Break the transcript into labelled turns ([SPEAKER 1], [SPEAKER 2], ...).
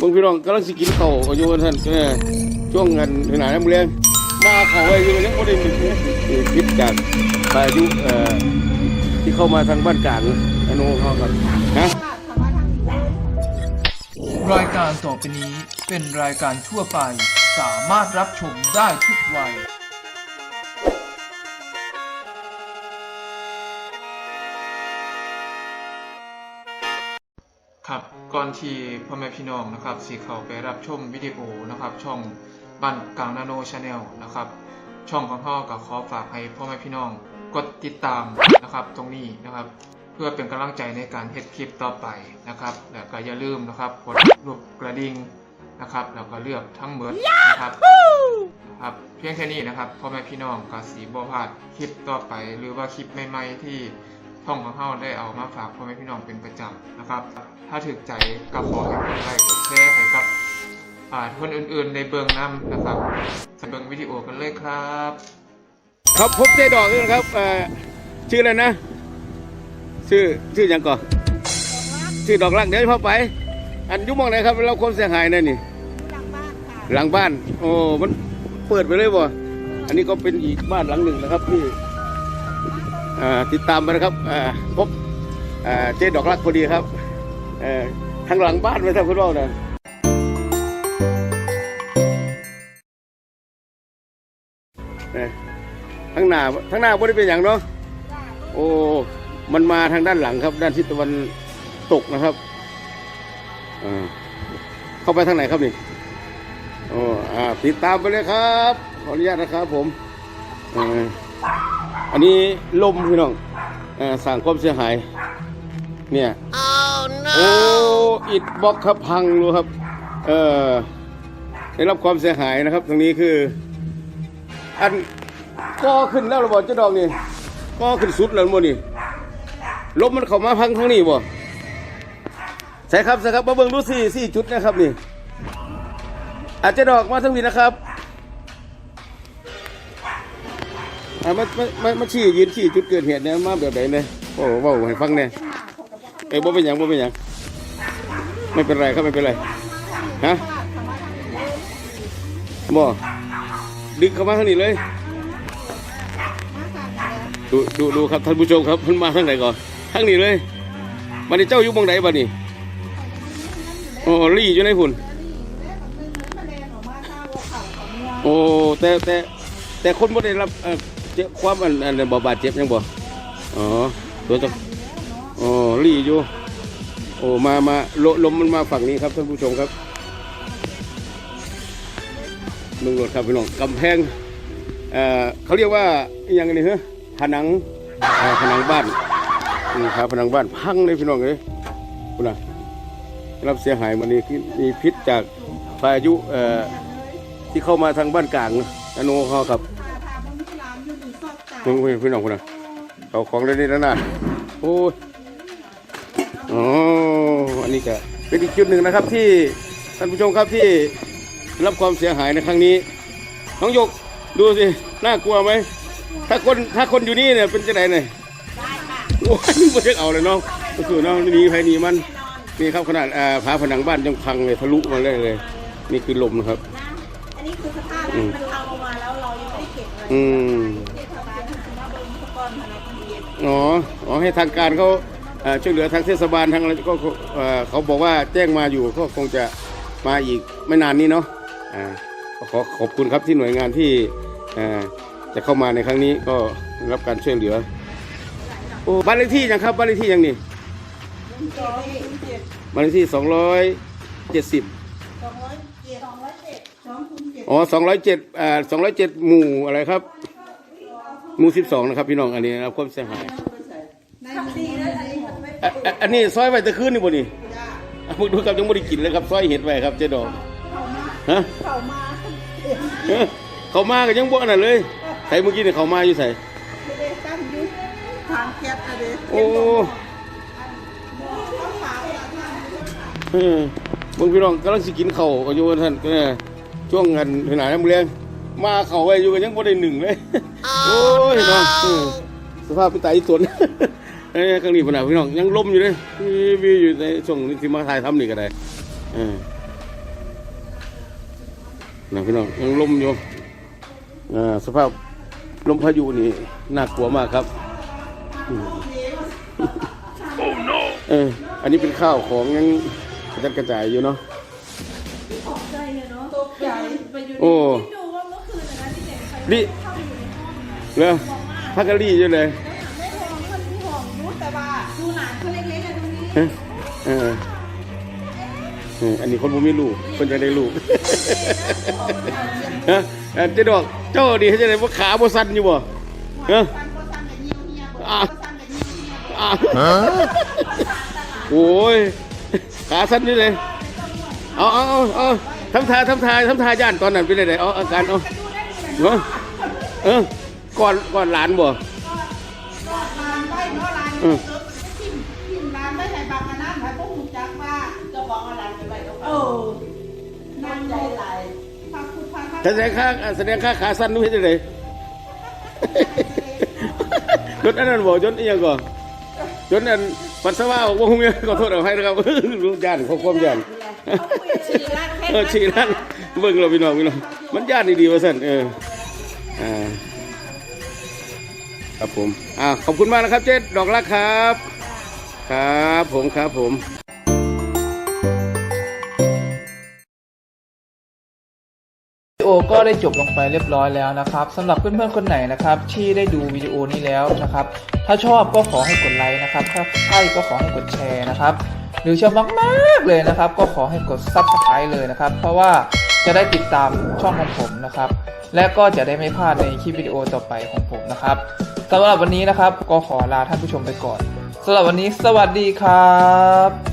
[SPEAKER 1] บางพี่น้องกำลังสิกินข้าอยู่ท่านช่วงกันหนาน้ำเลี้ยงมาเขาไว้อยู่ยังบ่ได้มีพิษจากพายุที่เข้ามาทางบ้านกลางอนุเขากันฮะ
[SPEAKER 2] รายการต่อไปนี้เป็นรายการทั่วไป สามารถรับชมได้ทุกวัย ครับก่อนที่พ่อแม่พี่น้องนะครับสีเขาไปรับชมวิดีโอนะครับ ช่องบ้านกลางนาโนชาแนลนะครับ ช่องของพ่อกับขอฝากให้พ่อแม่พี่น้องกดติดตามนะครับตรงนี้นะครับ เพื่อเป็นกำลังใจในการเฮ็ดคลิปต่อไปนะครับ แล้วก็อย่าลืมนะครับกดรูปกระดิ่งนะครับ แล้วก็เลือกทั้งหมดนะครับครับเพียงแค่นี้นะครับพ่อแม่พี่น้องก็สีบ่พลาดคลิปต่อไป หรือว่าคลิปใหม่ๆที่ ช่องของเฮาได้เอามาฝากพ่อแม่พี่น้องเป็นประจำนะครับ ถ้าถึกใจก็ขอให้กดไลค์กดแชร์ให้กับอ่าคนอื่นๆในเบื้องน้ำนะครับไปเบิ่งวิดีโอกันเลยครับ
[SPEAKER 1] ครับพบเจ๊ดอกด้วยนะครับเอ่อชื่ออะไรนะชื่อชื่อหยังก่อนชื่อดอกรักเดี๋ยวพ่อไป อันอยุ่หมองไหนครับเราความเสียหายนั่นนี่
[SPEAKER 3] หลังบ้านค่ะ
[SPEAKER 1] หลังบ้านโอ้มันเปิดไปเลยบ่อันนี้ก็เป็นอีกบ้านหลังหนึ่งนะครับที่อ่า ติดตามไปนะครับพบเจ๊ดอกรักพอดีครับทางหลังบ้านไปทางคุณพ่อนะเอ่อทางหน้าทางหน้าบ่ได้เป็นอย่างเนาะโอ้มันมาทางด้านหลังครับ ด้านทิศตะวันตกนะครับเข้าไปทางไหนครับนี่โอ้ติดตามไปเลยครับ ขออนุญาตนะครับผม อ่ออันนี้ลมพี่น้องเอ่อสั่งความเสียหาย เนี่ยโอ้อิดบล็อกครับพังดูครับ เออได้รับความเสียหายนะครับ ตรงนี้คือ อันก็ขึ้นแล้วระบอกเจ้าดอกนี่ก็ขึ้นสุดแล้วมั้นี่ลมมันเข้ามาพังทางนี้บ่ใช่ครับใช่ครับมาเบิ่งดูสี่สี่จุดนะครับนี่อาจจะดอกมาทั้งนี้นะครับ อ่ามามามามาชี้ยืนชี้จุดเกิดเหตุเนี่ยมาแบบไหนเนี่ยโอ้เว้าให้ฟังเนี่ยเอ้ยบ่เป็นหยังบ่เป็นหยังไม่เป็นไรครับไม่เป็นไรฮะบ่ดึงเข้ามาทางนี้เลยดูดูดูครับท่านผู้ชมครับมันมาทางไหนก่อนทางนี้เลยมันนี่เจ้าอยู่บังไหนบ้านี่โอ้ลี่อยู่ในพุ่นโอ้แต่แต่แต่คนบ่ได้รับเอ่อ เจ็บความอันอันบ่บาดเจ็บยังบ่อ๋อตัวจะอ๋อรีอยู่โอ้มามาลลมมันมาฝั่งนี้ครับท่านผู้ชมครับมึงรถครับพี่น้องกำแพงเอ่อเขาเรียกว่าอยังไงนี่เหรอผนังผนังบ้านนี่ครับผนังบ้านพังเลยพี่น้องเลยคุณนะรับเสียหายมันนี่มีพิษจากพายุเอ่อที่เข้ามาทางบ้านกลางอนุเขาครับ
[SPEAKER 3] ซอกตา
[SPEAKER 1] มึงพี่น้องคนน่ะเอาของเล่นนี่แล้วนะโอ้ยอ๋ออันนี้ก็เป็นอีกจุดหนึ่งนะครับที่ท่านผู้ชมครับที่รับความเสียหายในครั้งนี้น้องหยกดูสิน่ากลัวไหมถ้าคนถ้าคนอยู่นี่เนี่ยเป็นจะไหนเนี่ย
[SPEAKER 3] ได้ค่ะ
[SPEAKER 1] โอ้ยไม่ใช่เอาเลยน้องก็คือน้องหนีภัยหนีมันนี่ครับขนาดอ่าผาผนังบ้านยังพังเลยทะลุมาเลยเลย นี่คือลมนะครับ
[SPEAKER 3] นะอันนี้คือสภาพที่มันเอาออกมาแล้วเรายังไม่ได้เก็บเลย
[SPEAKER 1] อืม อ๋ออ๋อให้ทางการเขาเอ่อช่วยเหลือทางเทศบาลทางอะไรก็เอ่อเขาบอกว่าแจ้งมาอยู่ก็คงจะมาอีกไม่นานนี้เนาะอ่าก็ขอขอบคุณครับที่หน่วยงานที่เอ่อจะเข้ามาในครั้งนี้ก็ได้รับการช่วยเหลือโอ้บ้านเลขที่ยังครับบ้านเลขที่ยังนี่
[SPEAKER 3] สองเจ็ด
[SPEAKER 1] บ้านเลขที่สองร้อยเจ็ดสิบ
[SPEAKER 3] สองร้อยเจ็ดสองร้อยเจ็ดสองคูณเจ็ด
[SPEAKER 1] อ๋อสองร้อยเจ็ดอ่าสองร้อยเจ็ดหมู่อะไรครับ หมู่สิบสองนะครับพี่น้องอันนี้นะครับความเสียหาย
[SPEAKER 3] ในดีแล้วอันนี้มันไม่
[SPEAKER 1] อะอะอันนี้ซอยไว้แตะคืนนี่บ่นี่อะมึงดูครับยังไม่ได้กินเลยครับซอยเห็ดไว้ครับเจ๊ดอก
[SPEAKER 3] เข้ามา
[SPEAKER 1] ฮะ
[SPEAKER 3] เข้ามาเห็น
[SPEAKER 1] เอ้อเขามาก็ยังบ่อันนั้นเลยใส่เมื่อกี้นี่เขามาอยู่ใส่
[SPEAKER 3] ไม่ได้ตั้งอยุทางแคบเลย
[SPEAKER 1] โอ้
[SPEAKER 3] เขาฝากเราทำ
[SPEAKER 1] เออมึงพี่น้องกำลังสิกินข้าวก็อยู่ว่าท่านก็เนี่ยช่วงงานขนาดน้ำเลี้ยง มาเข้าไว้อยู่ก็ยังบ่ได้หนึ่งเลยโอ้ยเนาะเออสภาพพี่ตายอีสวนเอ้ยข้างนี้พุ่นน่ะพี่น้องยังล้มอยู่เลยมีมีอยู่ในช่วงนี้ที่มาถ่ายทำนี่ก็ได้เออนะพี่น้องยังลมอยู่อ่าสภาพลมพายุนี่น่ากลัวมากครับอืมเอออันนี้เป็นข้าวของยังกระจัดกระจายอยู่เนาะ
[SPEAKER 3] ตกใจเลยเนาะตกใจไปอยู่
[SPEAKER 1] โอ้
[SPEAKER 3] ที่ดูว่าเมื่อคืนนะ ที่เด็กใคร
[SPEAKER 1] นี่
[SPEAKER 3] เข้าอยู่ในห้องนะ
[SPEAKER 1] เลยพักกะลี่อยู่เลย
[SPEAKER 3] ไม่ห่วงคนที่ห่วงรู้แต่ว่าดูหลานเขาเล็กๆอะตรงนี้
[SPEAKER 1] เออเออเอออันนี้คนผมมีลูกคนจะได้ลูกฮะเอ่อเจ๊ดอกเจ้าดีให้จะได้ว่าขาบ่สั่นอยู่บ่ฮะ
[SPEAKER 3] ฟันก็สั่นแบบเงี้ยวเงี้ยว
[SPEAKER 1] อะ
[SPEAKER 3] ก็สั่นแบบเงี้ยวเงี้ยว
[SPEAKER 1] อะโอ้ยขาสั่นนี่เลยเอาเอาเอาเอาทำทาทำทาทำทาย่านตอนนั้นเป็นไงเอาอาการเอา เนาะเออก่อนก่อนหลานบ่
[SPEAKER 3] ก็ลานไว้เนาะลาน
[SPEAKER 1] อื
[SPEAKER 3] เอ
[SPEAKER 1] ม
[SPEAKER 3] อทิมทิ่มลานไว้ให้บางอันนั้นให้พวกหูจักว่าเจ้าของเอาลานไปไว้ตรงนั้นเออนั่นใจไหลพาคุณพา
[SPEAKER 1] แสดงค่าแสดงค่าขาสั้นนู้นให้ได้เลยจนอันนั้นบอกจนอีหยังก่อนจนอันปัสสาวะออกว่าคงขอโทษเอาให้นะครับ รู้ย่านเขาความย่าน
[SPEAKER 3] เขาคุยกับชีร้านแค่
[SPEAKER 1] เออชีนั่นเบิ่งเราพี่น้องพี่น้องมันย่านดีๆว่าสั่นเอออ่าครับผมอ่าขอบคุณมากนะครับ เจ๊ดอกรักครับ ครับผมครับผม
[SPEAKER 2] วิดีโอก็ได้จบลงไปเรียบร้อยแล้วนะครับสำหรับเพื่อนๆคนไหนนะครับที่ได้ดูวิดีโอนี้แล้วนะครับ ถ้าชอบก็ขอให้กดไลค์นะครับ ถ้าใช่ก็ขอให้กดแชร์นะครับ หรือชอบมากๆเลยนะครับ ก็ขอให้กด Subscribe เลยนะครับ เพราะว่าจะได้ติดตามช่องของผมนะครับ และก็จะได้ไม่พลาดในคลิปวิดีโอต่อไปของผมนะครับสำหรับวันนี้นะครับก็ขอลาท่านผู้ชมไปก่อนสำหรับวันนี้สวัสดีครับ